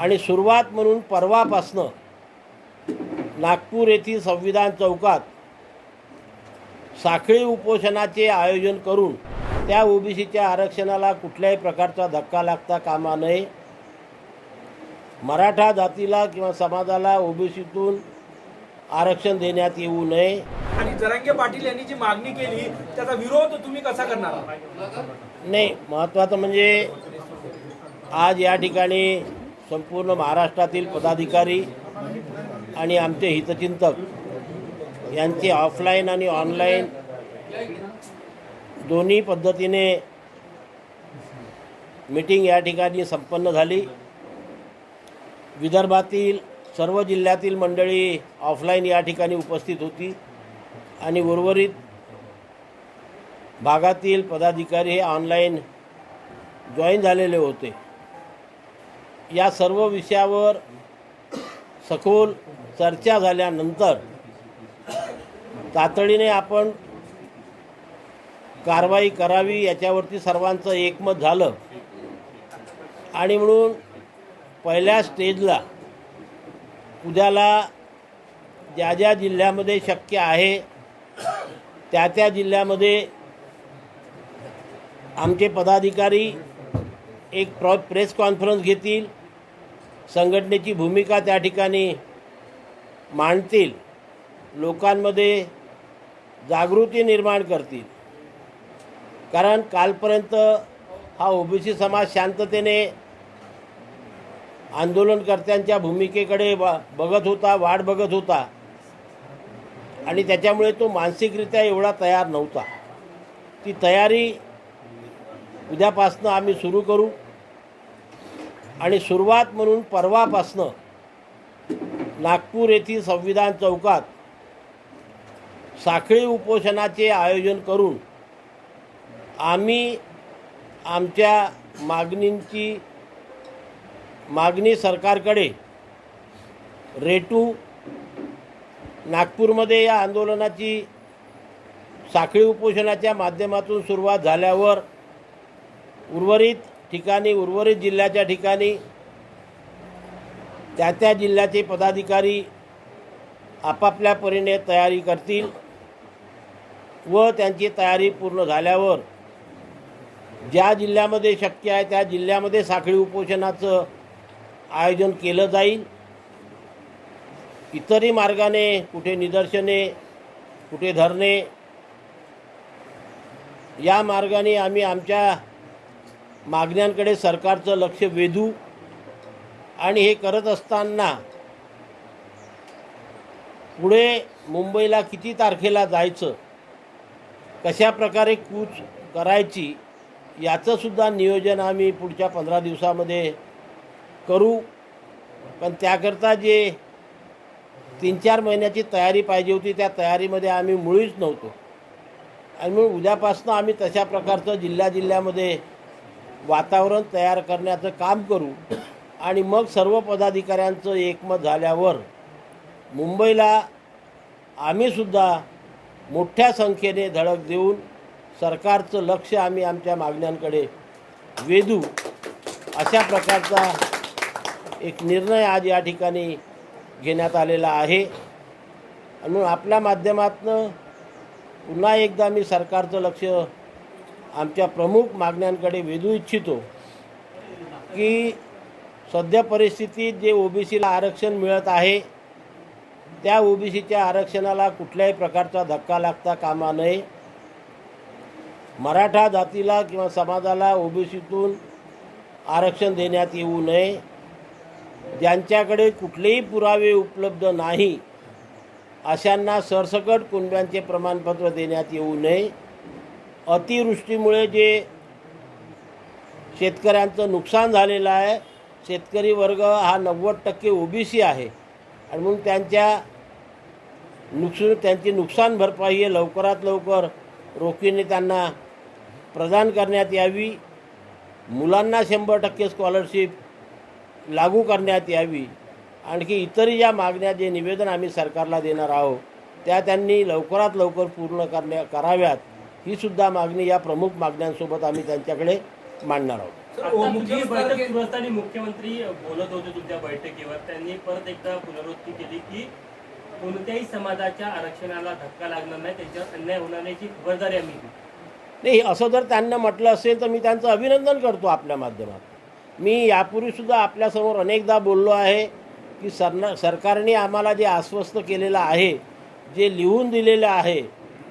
आणि सुरुवात म्हणून परवापासनं नागपूर येथील संविधान चौकात साखळी उपोषणाचे आयोजन करून त्या ओबीसीच्या आरक्षणाला कुठल्याही प्रकारचा धक्का लागता कामा नये. मराठा जातीला किंवा समाजाला ओबीसीतून आरक्षण देण्यात येऊ नये. आणि जरांगे पाटील यांनी जी मागणी केली त्याचा विरोध तुम्ही कसा करणार? नाही महत्त्वाचं म्हणजे आज या ठिकाणी संपूर्ण महाराष्ट्रातील पदाधिकारी आणि आमचे हितचिंतक यांची ऑफलाईन आणि ऑनलाईन दोन्ही पद्धतीने मीटिंग या ठिकाणी संपन्न झाली. विदर्भातील सर्व जिल्ह्यातील मंडळी ऑफलाईन या ठिकाणी उपस्थित होती आणि उर्वरित भागातील पदाधिकारी हे ऑनलाईन जॉईन झालेले होते. या सर्व विषयावर सखोल चर्चा झाल्यानंतर तातडीने आपण कारवाई करावी याच्यावरती सर्वांचं एकमत झालं. आणि म्हणून पहिल्या स्टेजला उद्याला ज्या ज्या जिल्ह्यामध्ये शक्य आहे त्या त्या जिल्ह्यामध्ये आमचे पदाधिकारी एक प्रॉ प्रेस कॉन्फरन्स घेतील. संघटनेची भूमिका त्या ठिकाणी मांडतील लोकांमध्ये जागृती निर्माण करतील. कारण कालपर्यंत हा ओबीसी समाज शांततेने आंदोलनकर्त्यांच्या भूमिकेकडे ब बघत होता वाट बघत होता. आणि त्याच्यामुळे तो मानसिकरित्या एवढा तयार नव्हता. ती तयारी उद्यापासनं आम्ही सुरू करू. आणि सुरुवात म्हणून परवापासनं नागपूर येथील संविधान चौकात साखळी उपोषणाचे आयोजन करून आम्ही आमच्या मागणींची मागणी सरकारकडे रेटू नागपूरमध्ये या आंदोलनाची साखळी उपोषणाच्या माध्यमातून सुरुवात झाल्यावर उर्वरित ठिकाणी उर्वरित जिल्ह्याच्या ठिकाणी त्या त्या जिल्ह्याचे पदाधिकारी आपापल्या परीने तयारी करतील व त्यांची तयारी पूर्ण झाल्यावर ज्या जिल्ह्यामध्ये शक्य आहे त्या जिल्ह्यामध्ये साखळी उपोषणाचं आयोजन केलं जाईल. इतरही मार्गाने कुठे निदर्शने कुठे धरणे या मार्गाने आम्ही आमच्या मागण्यांकडे सरकारचं लक्ष वेधू आणि हे करत असताना पुढे मुंबईला किती तारखेला जायचं कशा प्रकारे कूच करायची याचंसुद्धा नियोजन आम्ही पुढच्या पंधरा दिवसामध्ये करू. पण त्याकरता जे तीन चार महिन्याची तयारी पाहिजे होती त्या तयारीमध्ये आम्ही मुळीच नव्हतो. आणि मग उद्यापासून आम्ही तशा प्रकारचं जिल्ह्या जिल्ह्यामध्ये वातावरण तयार करण्याचं काम करू आणि मग सर्व पदाधिकाऱ्यांचं एकमत झाल्यावर मुंबईला आम्हीसुद्धा मोठ्या संख्येने धडक देऊन सरकारचं लक्ष आम्ही आमच्या मागण्यांकडे वेधू अशा प्रकारचा एक निर्णय आज या ठिकाणी घेण्यात आलेला आहे. म्हणून आपल्या माध्यमातनं पुन्हा एकदा मी सरकारचं लक्ष आमच्या प्रमुख मागण्यांकडे वेधू इच्छितो की सध्या परिस्थितीत जे ओबीसीला आरक्षण मिळत आहे त्या ओबीसीच्या आरक्षणाला कुठल्याही प्रकारचा धक्का लागता कामा नये. मराठा जातीला किंवा समाजाला ओबीसीतून आरक्षण देण्यात येऊ नये. ज्यांच्याकडे कुठलेही पुरावे उपलब्ध नाही अशांना सरसकट कुणब्यांचे प्रमाणपत्र देण्यात येऊ नये. अतिवृष्टीमुळे जे शेतकऱ्यांचं नुकसान झालेलं आहे शेतकरी वर्ग हा नव्वद टक्के ओबीसी आहे. आणि म्हणून त्यांच्या नुकसान त्यांची नुकसान भरपाई हे लवकरात लवकर रोखीने त्यांना प्रदान करण्यात यावी. मुलांना शंभर टक्के स्कॉलरशिप लागू करण्यात यावी. आणखी इतरही ज्या मागण्या जे निवेदन आम्ही सरकारला देणार आहोत त्या त्यांनी लवकरात लवकर पूर्ण करण्या कराव्यात. ही सुद्धा मागणी या प्रमुख मागण्यांसोबत आम्ही त्यांच्याकडे मांडणार आहोत. मुख्यमंत्री बोलत होते तुमच्या बैठकीवर. त्यांनी परत एकदा पुनरावृत्ती केली की कोणत्याही समाजाच्या आरक्षणाला धक्का लागणार नाही त्यांच्यावर अन्याय होणार नाही खबरदारी आम्ही नाही असं जर त्यांना म्हटलं असेल तर मी त्यांचं अभिनंदन करतो आपल्या माध्यमात मी यापूर्वीसुद्धा आपल्यासमोर अनेकदा बोललो आहे की सरना सरकारने आम्हाला जे आश्वस्त केलेलं आहे जे लिहून दिलेलं आहे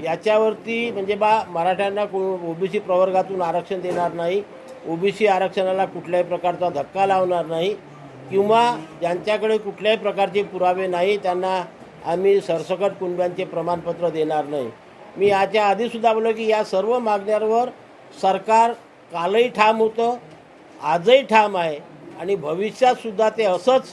याच्यावरती म्हणजे बा मराठ्यांना को ओबीसी प्रवर्गातून आरक्षण देणार नाही ओबीसी आरक्षणाला कुठल्याही प्रकारचा धक्का लावणार नाही किंवा ज्यांच्याकडे कुठल्याही प्रकारचे पुरावे नाही त्यांना आम्ही सरसकट कुणब्यांचे प्रमाणपत्र देणार नाही. मी याच्या आधीसुद्धा बोललो की या सर्व मागण्यांवर सरकार कालही ठाम होतं आजही ठाम आहे आणि भविष्यातसुद्धा ते असंच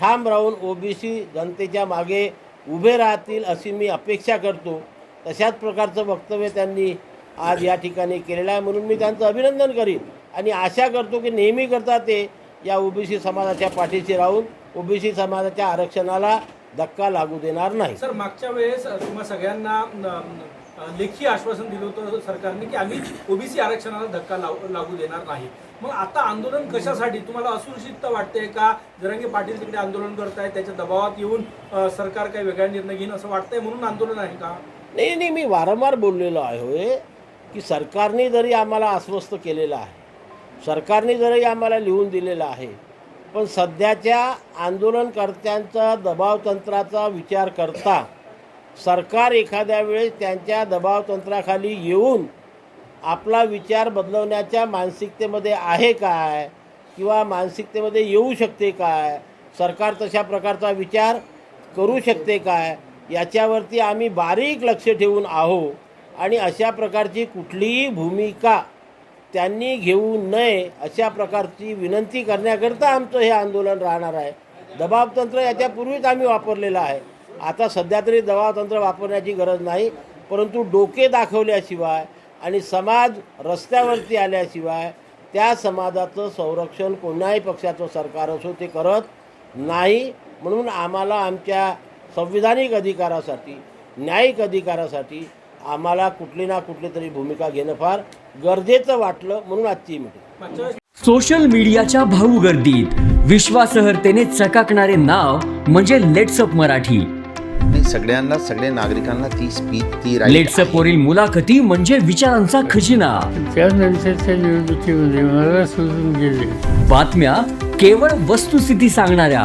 ठाम राहून ओबीसी जनतेच्या मागे उभे राहतील अशी मी अपेक्षा करतो. तशाच प्रकारचं वक्तव्य त्यांनी आज या ठिकाणी केलेलं आहे म्हणून मी त्यांचं अभिनंदन करीन. आणि आशा करतो की नेहमी करता ते या ओबीसी समाजाच्या पाठीशी राहून ओबीसी समाजाच्या आरक्षणाला धक्का लागू देणार नाही. सर मागच्या वेळेस तुम्हा सगळ्यांना लेखी आश्वासन दिलं होतं सरकारने की आम्ही ओबीसी आरक्षणाला धक्का लाव- लागू देणार नाही. मग आता आंदोलन कशासाठी? तुम्हाला असुरक्षितता वाटते का? जरांगे पाटील तिकडे आंदोलन करताय त्याच्या दबावात येऊन सरकार काही वेगळा निर्णय घेईन असं वाटतंय म्हणून आंदोलन आहे का? नाही नाही मी वारंवार बोललेलो आहे की सरकारने जरी आम्हाला आश्वस्त केलेलं आहे सरकारने जरी आम्हाला लिहून दिलेलं आहे पण सध्याच्या आंदोलनकर्त्यांचा दबावतंत्राचा विचार करता सरकार एखाद्या वेळेस त्यांच्या दबावतंत्राखाली येऊन आपला विचार बदलवण्याच्या मानसिकतेमध्ये आहे काय किंवा मानसिकतेमध्ये येऊ शकते काय सरकार तशा प्रकारचा विचार करू शकते काय याच्यावरती आम्ही बारीक लक्ष ठेवून आहो आणि अशा प्रकारची कुठलीही भूमिका त्यांनी घेऊ नये अशा प्रकारची विनंती करण्याकरता आमचं हे आंदोलन राहणार आहे. दबावतंत्र याच्यापूर्वीच आम्ही वापरलेलं आहे. आता सध्या तरी दबावतंत्र वापरण्याची गरज नाही परंतु डोके दाखवल्याशिवाय आणि समाज रस्त्यावरती आल्याशिवाय त्या समाजाचं संरक्षण कोणाही पक्षाचं सरकार असो ते करत नाही. म्हणून आम्हाला आमच्या संविधानिक अधिकारासाठी न्यायिक अधिकारासाठी आम्हाला कुठली ना कुठली तरी भूमिका घेणं फार गरजेचं वाटलं म्हणून आजची मीटिंग सोशल मीडियाच्या भाऊ गर्दीत विश्वासहर्तेने चकाकणारे नाव म्हणजे लेट्सअप मराठी. नाही सगळ्यांना सगळ्या नागरिकांना ती स्पीच ती लेट्सअप वरील मुलाखती म्हणजे विचारांचा खजिना. त्यानंतरच्या निवडणुकीमध्ये मला सोडून गेले. बातम्या केवळ वस्तुस्थिती सांगणाऱ्या.